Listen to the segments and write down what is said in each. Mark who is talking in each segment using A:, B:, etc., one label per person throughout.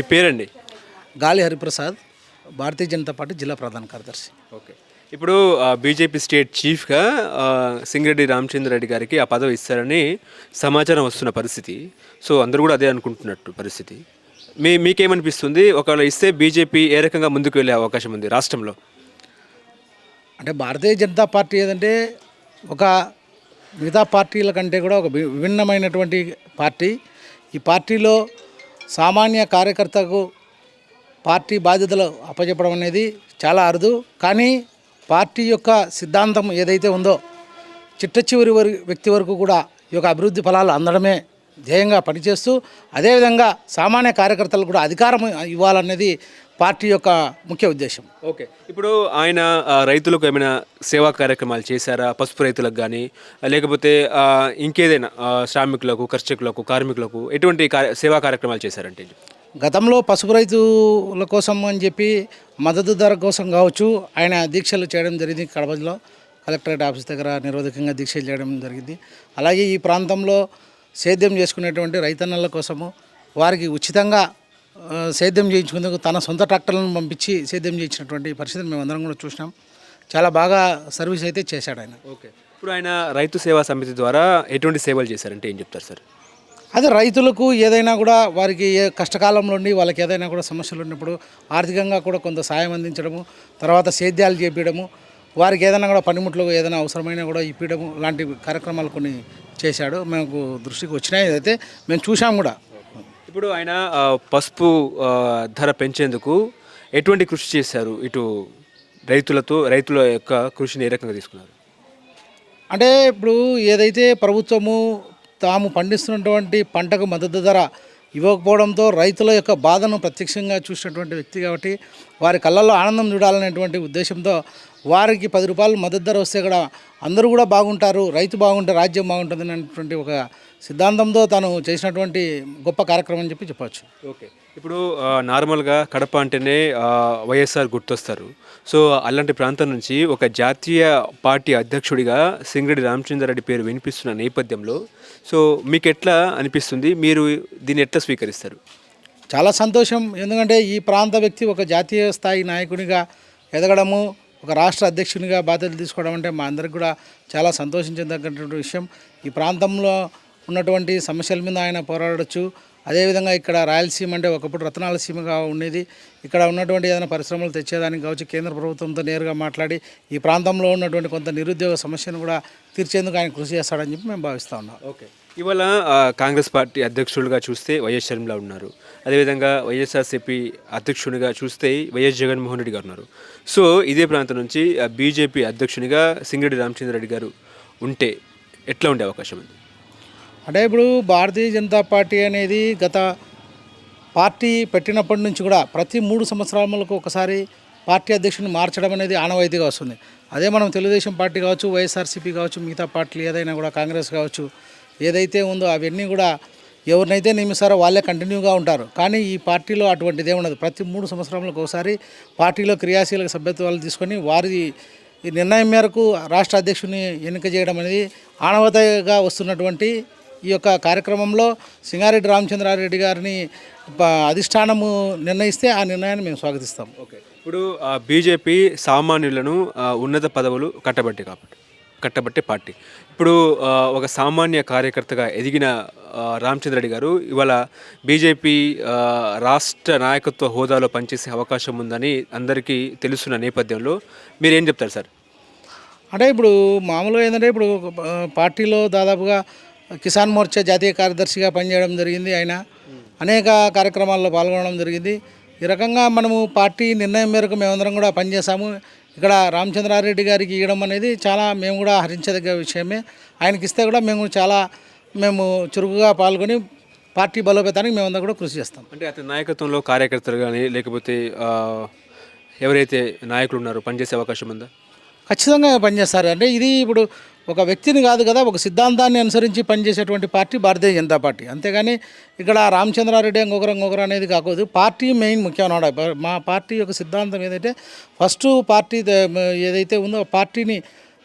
A: మీ పేరండి?
B: గాలి హరిప్రసాద్ భారతీయ జనతా పార్టీ జిల్లా ప్రధాన కార్యదర్శి.
A: ఓకే. ఇప్పుడు బీజేపీ స్టేట్ చీఫ్గా సింగిరెడ్డి రామచంద్ర రెడ్డి గారికి ఆ పదవి ఇస్తారని సమాచారం వస్తున్న పరిస్థితి. సో అందరూ కూడా అదే అనుకుంటున్నట్టు పరిస్థితి. మీ మీకేమనిపిస్తుంది? ఒకవేళ ఇస్తే బీజేపీ ఏ రకంగా ముందుకు వెళ్ళే అవకాశం ఉంది రాష్ట్రంలో?
B: అంటే భారతీయ జనతా పార్టీ ఏదంటే ఒక మిగతా పార్టీల కంటే కూడా ఒక విభిన్నమైనటువంటి పార్టీ. ఈ పార్టీలో సామాన్య కార్యకర్తకు పార్టీ బాధ్యతలు అప్పచెప్పడం అనేది చాలా అరుదు. కానీ పార్టీ యొక్క సిద్ధాంతం ఏదైతే ఉందో చిట్ట చివరి వ్యక్తి వరకు కూడా ఈ యొక్క అభివృద్ధి ఫలాలు అందడమే ధ్యేయంగా పనిచేస్తూ అదేవిధంగా సామాన్య కార్యకర్తలకు కూడా అధికారం ఇవ్వాలనేది పార్టీ యొక్క ముఖ్య ఉద్దేశం.
A: ఓకే. ఇప్పుడు ఆయన రైతులకు ఏమైనా సేవా కార్యక్రమాలు చేశారా? పసుపు రైతులకు కానీ లేకపోతే ఇంకేదైనా శ్రామికులకు కర్షకులకు కార్మికులకు ఎటువంటి సేవా కార్యక్రమాలు చేశారంటే?
B: గతంలో పసుపు రైతుల కోసం అని చెప్పి మద్దతు ధర కోసం కావచ్చు ఆయన దీక్షలు చేయడం జరిగింది కడపలో. కలెక్టరేట్ ఆఫీస్ దగ్గర నిరోధకంగా దీక్షలు చేయడం జరిగింది. అలాగే ఈ ప్రాంతంలో సేద్యం చేసుకునేటువంటి రైతన్నల కోసము వారికి ఉచితంగా సేద్యం చేయించుకుందుకు తన సొంత ట్రాక్టర్లను పంపించి సేద్యం చేయించినటువంటి పరిస్థితిని మేము అందరం కూడా చూసినాం. చాలా బాగా సర్వీస్ అయితే చేశాడు ఆయన.
A: ఓకే. ఇప్పుడు ఆయన రైతు సేవా సమితి ద్వారా ఎటువంటి సేవలు చేశారంటే ఏం చెప్తారు సార్?
B: అదే రైతులకు ఏదైనా కూడా వారికి ఏ కష్టకాలంలో ఉండి వాళ్ళకి ఏదైనా కూడా సమస్యలు ఉన్నప్పుడు ఆర్థికంగా కూడా కొంత సాయం అందించడము తర్వాత సేద్యాలు చేపించడము వారికి ఏదైనా కూడా పనిముట్లు ఏదైనా అవసరమైనా కూడా ఇప్పించడము లాంటి కార్యక్రమాలు కొన్ని చేశాడు. మనకు దృష్టికి వచ్చినాయి. అయితే మేము చూసాం కూడా.
A: ఇప్పుడు ఆయన పసుపు ధర పెంచేందుకు ఎటువంటి కృషి చేశారు? ఇటు రైతులతో రైతుల యొక్క కృషిని ఏ రకంగా తీసుకున్నారు?
B: అంటే ఇప్పుడు ఏదైతే ప్రభుత్వము తాము పండిస్తున్నటువంటి పంటకు మద్దతు ధర ఇవ్వకపోవడంతో రైతుల యొక్క బాధను ప్రత్యక్షంగా చూసినటువంటి వ్యక్తి కాబట్టి వారి కళ్ళల్లో ఆనందం చూడాలనేటువంటి ఉద్దేశంతో వారికి పది రూపాయలు మద్దతు ధర వస్తే కూడా అందరూ కూడా బాగుంటారు రైతు బాగుంటే రాజ్యం బాగుంటుంది అనేటువంటి ఒక సిద్ధాంతంతో తాను చేసినటువంటి గొప్ప కార్యక్రమం అని చెప్పి చెప్పవచ్చు.
A: ఓకే. ఇప్పుడు నార్మల్గా కడప అంటేనే వైఎస్ఆర్ గుర్తొస్తారు. సో అలాంటి ప్రాంతం నుంచి ఒక జాతీయ పార్టీ అధ్యక్షుడిగా సింగరెడ్డి రామచంద్రారెడ్డి పేరు వినిపిస్తున్న నేపథ్యంలో సో మీకు ఎట్లా అనిపిస్తుంది? మీరు దీన్ని ఎట్లా స్వీకరిస్తారు?
B: చాలా సంతోషం. ఎందుకంటే ఈ ప్రాంత వ్యక్తి ఒక జాతీయ స్థాయి నాయకునిగా ఎదగడము ఒక రాష్ట్ర అధ్యక్షునిగా బాధ్యతలు తీసుకోవడం అంటే మా అందరికి కూడా చాలా సంతోషించదగ్గటువంటి విషయం. ఈ ప్రాంతంలో ఉన్నటువంటి సమస్యల మీద ఆయన పోరాడచ్చు. అదేవిధంగా ఇక్కడ రాయలసీమ అంటే ఒకప్పుడు రత్నాల సీమగా ఉండేది. ఇక్కడ ఉన్నటువంటి ఏదైనా పరిశ్రమలు తెచ్చేదానికి కావచ్చు కేంద్ర ప్రభుత్వంతో నేరుగా మాట్లాడి ఈ ప్రాంతంలో ఉన్నటువంటి కొంత నిరుద్యోగ సమస్యను కూడా తీర్చేందుకు ఆయన కృషి చేస్తాడని చెప్పి మేము భావిస్తూ ఉన్నాం.
A: ఓకే. ఇవాళ కాంగ్రెస్ పార్టీ అధ్యక్షులుగా చూస్తే వైఎస్ షర్మిల ఉన్నారు. అదేవిధంగా వైఎస్ఆర్సీపీ అధ్యక్షునిగా చూస్తే వైఎస్ జగన్మోహన్ రెడ్డి గారు ఉన్నారు. సో ఇదే ప్రాంతం నుంచి బీజేపీ అధ్యక్షునిగా సింగిరెడ్డి రామచంద్ర రెడ్డి గారు ఉంటే ఎట్లా ఉండే అవకాశం ఉంది
B: అంటే ఇప్పుడు భారతీయ జనతా పార్టీ అనేది గత పార్టీ పెట్టినప్పటి నుంచి కూడా ప్రతి మూడు సంవత్సరాలకు ఒకసారి పార్టీ అధ్యక్షుని మార్చడం అనేది ఆనవాయితీగా వస్తుంది. అదే మనం తెలుగుదేశం పార్టీ కావచ్చు వైఎస్ఆర్సీపీ కావచ్చు మిగతా పార్టీలు ఏదైనా కూడా కాంగ్రెస్ కావచ్చు ఏదైతే ఉందో అవన్నీ కూడా ఎవరినైతే నియమిస్తారో వాళ్ళే కంటిన్యూగా ఉంటారు. కానీ ఈ పార్టీలో అటువంటిదే ఉండదు. ప్రతి మూడు సంవత్సరాలకు ఒకసారి పార్టీలో క్రియాశీలక సభ్యత్వాలు తీసుకొని వారి ఈ నిర్ణయం మేరకు రాష్ట్ర అధ్యక్షుని ఎన్నిక చేయడం అనేది ఆనవతగా వస్తున్నటువంటి ఈ యొక్క కార్యక్రమంలో సింగారెడ్డి రామచంద్రారెడ్డి గారిని ప- అధిష్టానము నిర్ణయిస్తే ఆ నిర్ణయాన్ని మేము స్వాగతిస్తాం.
A: ఓకే. ఇప్పుడు బీజేపీ సామాన్యులను ఉన్నత పదవులు కట్టబట్టి కాబట్టి. కట్టబట్టే పార్టీ. ఇప్పుడు ఒక సామాన్య కార్యకర్తగా ఎదిగిన రామచంద్రరెడ్డి రెడ్డి గారు ఇవాళ బీజేపీ రాష్ట్ర నాయకత్వ హోదాలో పనిచేసే అవకాశం ఉందని అందరికీ తెలుస్తున్న నేపథ్యంలో మీరేం చెప్తారు సార్?
B: అంటే ఇప్పుడు మామూలుగా ఏంటంటే ఇప్పుడు పార్టీలో దాదాపుగా కిసాన్ మోర్చా జాతీయ కార్యదర్శిగా పనిచేయడం జరిగింది ఆయన. అనేక కార్యక్రమాల్లో పాల్గొనడం జరిగింది. ఈ రకంగా మనము పార్టీ నిర్ణయం మేరకు మేమందరం కూడా పనిచేసాము ఇక్కడ రామచంద్రారెడ్డి గారికి ఇవ్వడం అనేది చాలా మేము కూడా హరించదగ్గ విషయమే. ఆయనకి ఇస్తే కూడా మేము చాలా మేము చురుకుగా పాల్గొని పార్టీ బలోపేతానికి మేమందరం కూడా కృషి చేస్తాం.
A: అంటే అతని నాయకత్వంలో కార్యకర్తలు కానీ లేకపోతే ఎవరైతే నాయకులు ఉన్నారో పనిచేసే అవకాశం ఉందా?
B: ఖచ్చితంగా పనిచేస్తారు. అంటే ఇది ఇప్పుడు ఒక వ్యక్తిని కాదు కదా ఒక సిద్ధాంతాన్ని అనుసరించి పనిచేసేటువంటి పార్టీ భారతీయ జనతా పార్టీ. అంతేగాని ఇక్కడ రామచంద్రారెడ్డి ఇంకొకరు ఇంకొకరు అనేది కాకూడదు. పార్టీ మెయిన్ ముఖ్యమైన మా పార్టీ యొక్క సిద్ధాంతం ఏదైతే ఫస్ట్ పార్టీ ఏదైతే ఉందో పార్టీని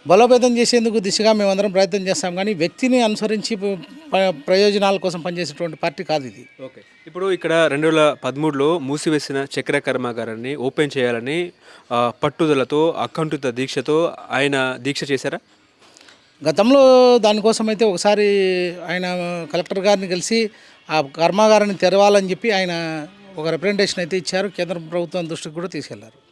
B: బలోపేతం చేసేందుకు దిశగా మేమందరం ప్రయత్నం చేస్తాం. కానీ వ్యక్తిని అనుసరించి ప- ప్రయోజనాల కోసం పనిచేసేటువంటి పార్టీ కాదు ఇది.
A: ఓకే. ఇప్పుడు ఇక్కడ రెండు వేల పదమూడులో మూసివేసిన చక్ర కర్మాగారాన్ని ఓపెన్ చేయాలని పట్టుదలతో అకంఠిత దీక్షతో ఆయన దీక్ష చేశారా?
B: గతంలో దానికోసం అయితే ఒకసారి ఆయన కలెక్టర్ గారిని కలిసి ఆ కర్మాగారాన్ని తెరవాలని చెప్పి ఆయన ఒక రిప్రజెంటేషన్ అయితే ఇచ్చారు. కేంద్ర ప్రభుత్వం దృష్టికి కూడా తీసుకెళ్ళారు.